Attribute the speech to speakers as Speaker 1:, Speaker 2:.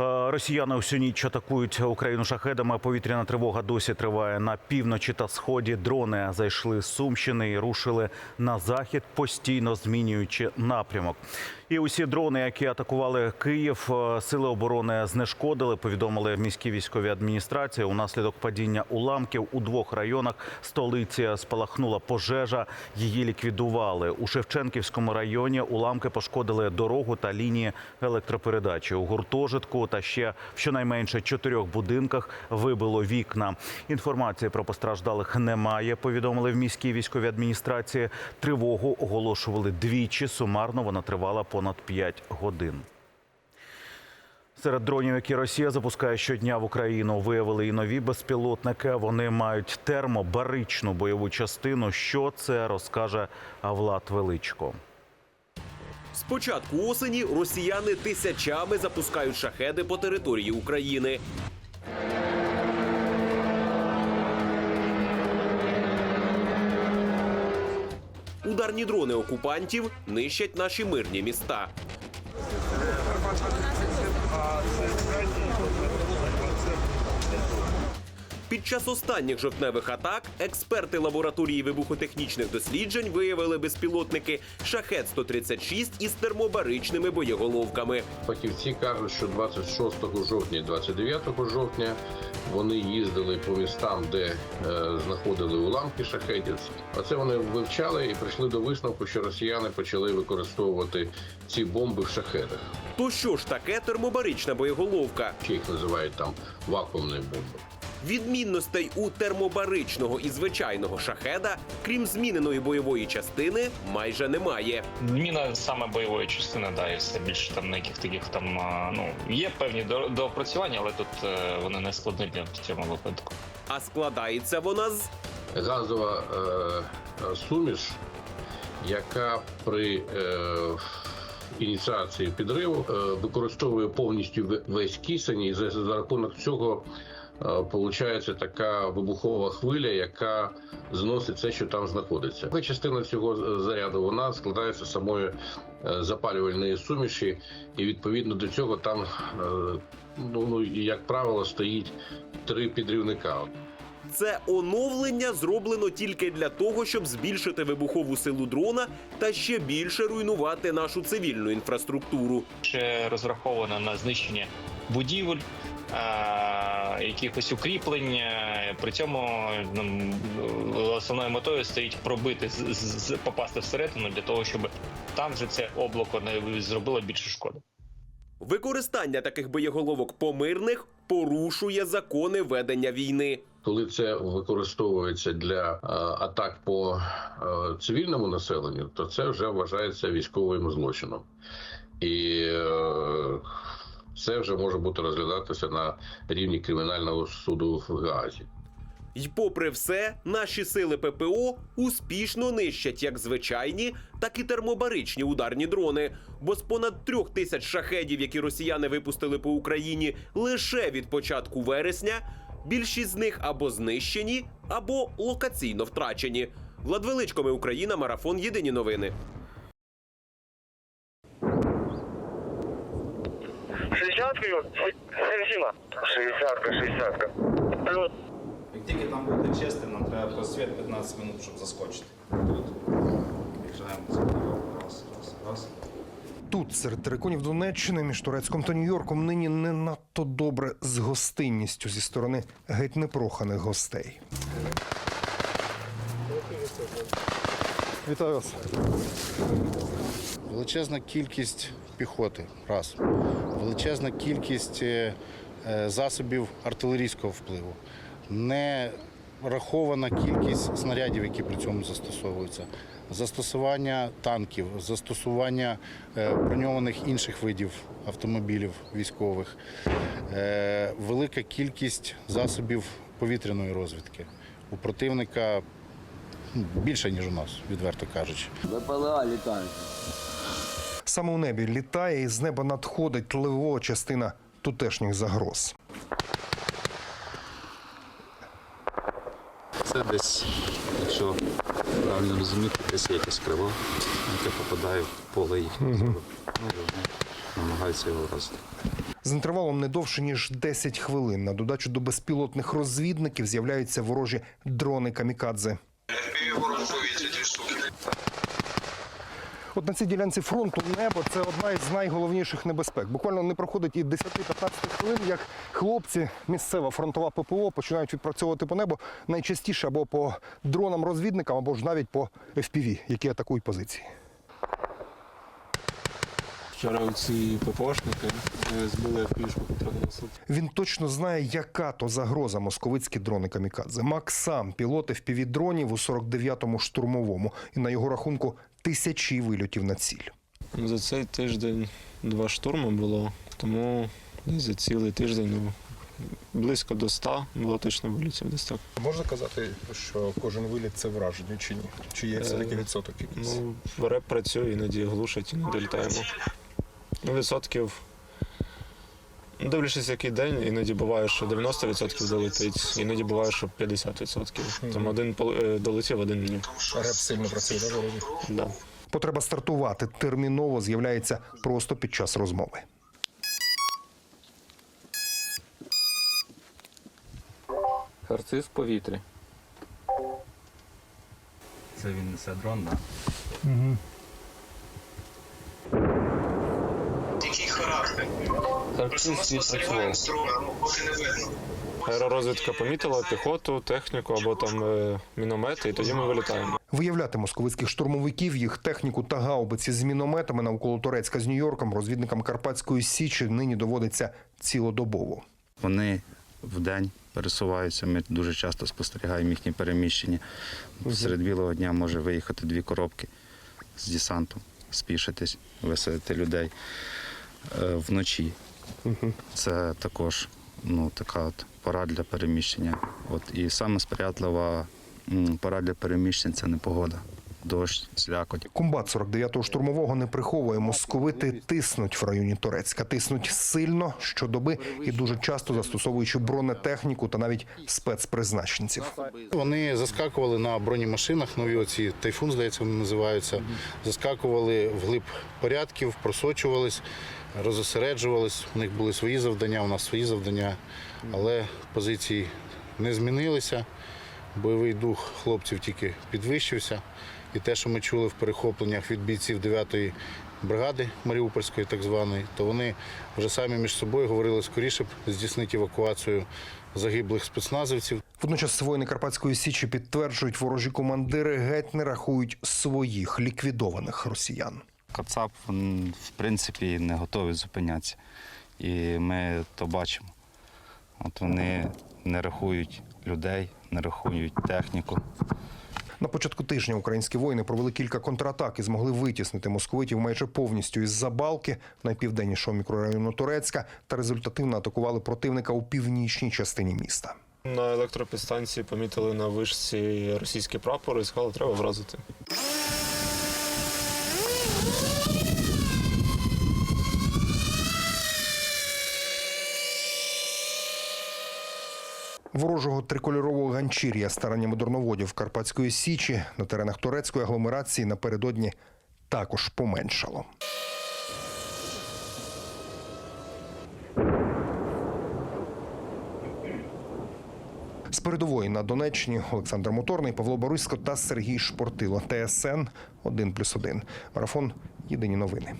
Speaker 1: Е, Росіяни усю ніч атакують Україну шахедами. Повітряна тривога досі триває на півночі та сході. Дрони зайшли з Сумщини і рушили на захід, постійно змінюючи напрямок. І усі дрони, які атакували Київ, е, сили оборони знешкодили. Повідомили в міській військовій адміністрації. Унаслідок падіння уламків у двох районах столиці спалахнула пожежа. Її ліквідували у Шевченківському районі. Уламки пошкодили дорогу та лінії електропередачі у гуртожитку. Та ще в щонайменше чотирьох будинках вибило вікна. Інформації про постраждалих немає. Повідомили в міській військовій адміністрації. Тривогу оголошували двічі. Сумарно вона тривала понад 5 годин. Серед дронів, які Росія запускає щодня в Україну, виявили і нові безпілотники. Вони мають термобаричну бойову частину. Що це розкаже Влад Величко.
Speaker 2: З початку осені росіяни тисячами запускають шахеди по території України. Ударні дрони окупантів нищать наші мирні міста. Під час останніх жовтневих атак експерти лабораторії вибухотехнічних досліджень виявили безпілотники шахет 136 із термобаричними боєголовками.
Speaker 3: Фахівці кажуть, що 26 жовтня і 29 жовтня вони їздили по містам, де е, знаходили уламки шахетів. А це вони вивчали і прийшли до висновку, що росіяни почали використовувати ці бомби в шахедах.
Speaker 2: То що ж таке термобарична боєголовка?
Speaker 3: Ще їх називають там вакуумні бомби.
Speaker 2: Відмінностей у термобаричного і звичайного шахеда, крім зміненої бойової частини, майже немає.
Speaker 4: Міна саме бойової частини, да, і все більше там ніяких таких там ну є певні до- доопрацювання, але тут е, вони не складні в цьому випадку.
Speaker 2: А складається вона з
Speaker 3: Газова е, суміш, яка при е, ініціації підриву е, використовує повністю весь кисень, і за, за рахунок цього Получається така вибухова хвиля, яка зносить все, що там знаходиться. Частина цього заряду вона складається самої е, запалювальної суміші, і відповідно до цього там, е, ну, ну як правило, стоїть три підривника.
Speaker 2: це оновлення зроблено тільки для того, щоб збільшити вибухову силу дрона та ще більше руйнувати нашу цивільну інфраструктуру.
Speaker 4: Ще розраховано на знищення будівель. Якихось укріплень, е, при цьому ну, основною метою стоїть пробити з- з- з- попасти всередину для того, щоб там же це облако не зробило більше шкоди.
Speaker 2: Використання таких боєголовок по мирних порушує закони ведення війни.
Speaker 3: Коли це використовується для е, атак по е, цивільному населенню, то це вже вважається військовим злочином, і е, це вже може бути розглядатися на рівні кримінального суду в Гаазі.
Speaker 2: І попри все, наші сили ППО успішно нищать як звичайні, так і термобаричні ударні дрони. Бо з понад трьох тисяч шахедів, які росіяни випустили по Україні лише від початку вересня, більшість з них або знищені, або локаційно втрачені. Влад Величко, ми Україна, марафон. Єдині новини.
Speaker 5: Шестьдесятка, Зима. Шестьдесятка, шестьдесятка. Плюс.
Speaker 6: Як тільки там буде чисто, нам треба просвіт 15 минут, щоб заскочити. Тут біжаємо раз, раз, раз.
Speaker 7: Тут, серед териконів Донеччини, між Турецьком та Нью-Йорком, нині не надто добре з гостинністю зі сторони геть непроханих гостей. Вітаю вас.
Speaker 8: Величезна кількість піхоти, раз. Величезна кількість е, е, засобів артилерійського впливу. Не рахована кількість снарядів, які при цьому застосовуються. Застосування танків, застосування е, броньованих інших видів автомобілів військових, велика кількість засобів повітряної розвідки. У противника ну, більше, ніж у нас, відверто кажучи.
Speaker 9: ВПЛА літають.
Speaker 7: Саме у небі літає і з неба надходить левова частина тутешніх загроз.
Speaker 10: Це десь, якщо правильно розуміти, десь якесь крило, яке попадає в поле їхнього. Ну і намагаються його вразити.
Speaker 7: З інтервалом не довше ніж 10 хвилин. На додачу до безпілотних розвідників з'являються ворожі дрони камікадзе. От на цій ділянці фронту небо це одна із найголовніших небезпек. Буквально не проходить і 10-15 хвилин, як хлопці, місцева фронтова ППО починають відпрацьовувати по небу найчастіше або по дронам-розвідникам, або ж навіть по FPV, які атакують позиції.
Speaker 9: Вчора ці ППОшники е, збили пішку трохи.
Speaker 7: Він точно знає, яка то загроза московицькі дрони камікадзе. Мак сам пілот FPV у 49-му штурмовому, і на його рахунку тисячі вильотів на ціль.
Speaker 9: За цей тиждень два штурми було, тому за цілий тиждень ну, близько до 100 було точно вилітів десь так.
Speaker 7: Можна казати, що кожен виліт це враження чи ні? Чи є
Speaker 9: все-таки
Speaker 7: відсоток якийсь?
Speaker 9: Ну, реп працює, іноді глушить, іноді літаємо. Ну, відсотків. ну, Дивлячись, який день, іноді буває, що 90% долетить, іноді буває, що 50%. Там один е, долетів, один ні.
Speaker 7: Реп сильно працює, да?
Speaker 9: Да.
Speaker 7: Потреба стартувати терміново з'являється просто під час розмови.
Speaker 10: Харциз в повітрі.
Speaker 6: Це він несе дрон, так?
Speaker 10: Харциз відпрацював.
Speaker 9: Аеророзвідка помітила піхоту, техніку або там е, міномети, і тоді ми вилітаємо.
Speaker 7: Виявляти московицьких штурмовиків, їх техніку та гаубиці з мінометами навколо Турецька з Нью-Йорком розвідникам Карпатської Січі нині доводиться цілодобово.
Speaker 11: Вони вдень пересуваються. Ми дуже часто спостерігаємо їхні переміщення. Серед білого дня може виїхати дві коробки з десантом, спішитись, висадити людей Е, вночі. Це також ну, така от пора для переміщення. От, і саме сприятлива пора для переміщень це непогода. Дощ, слякоть.
Speaker 7: Комбат 49-го штурмового не приховує. Московити тиснуть в районі Турецька. Тиснуть сильно щодоби і дуже часто застосовуючи бронетехніку та навіть спецпризначенців.
Speaker 8: Вони заскакували на бронемашинах, нові оці тайфун, здається, вони називаються. Заскакували вглиб порядків, просочувались, розосереджувались. У них були свої завдання, у нас свої завдання, але позиції не змінилися. Бойовий дух хлопців тільки підвищився. І те, що ми чули в перехопленнях від бійців 9-ї бригади Маріупольської, так званої, то вони вже самі між собою говорили скоріше б здійснити евакуацію загиблих спецназівців.
Speaker 7: Водночас воїни Карпатської Січі підтверджують, ворожі командири геть не рахують своїх ліквідованих росіян.
Speaker 11: Кацап, він, в принципі, не готові зупинятися. І ми то бачимо. От вони не рахують людей, не рахують техніку.
Speaker 7: На початку тижня українські воїни провели кілька контратак і змогли витіснити московитів майже повністю із Забалки, найпівденнішого мікрорайону Турецька, та результативно атакували противника у північній частині міста.
Speaker 9: На електропідстанції помітили на вишці російський прапор і сказали, треба вразити.
Speaker 7: Ворожого трикольорового ганчір'я стараннями дурноводів Карпатської Січі на теренах турецької агломерації напередодні також поменшало. З передової на Донеччині Олександр Моторний, Павло Борисько та Сергій Шпортило. ТСН 1+,1. Марафон. Єдині новини.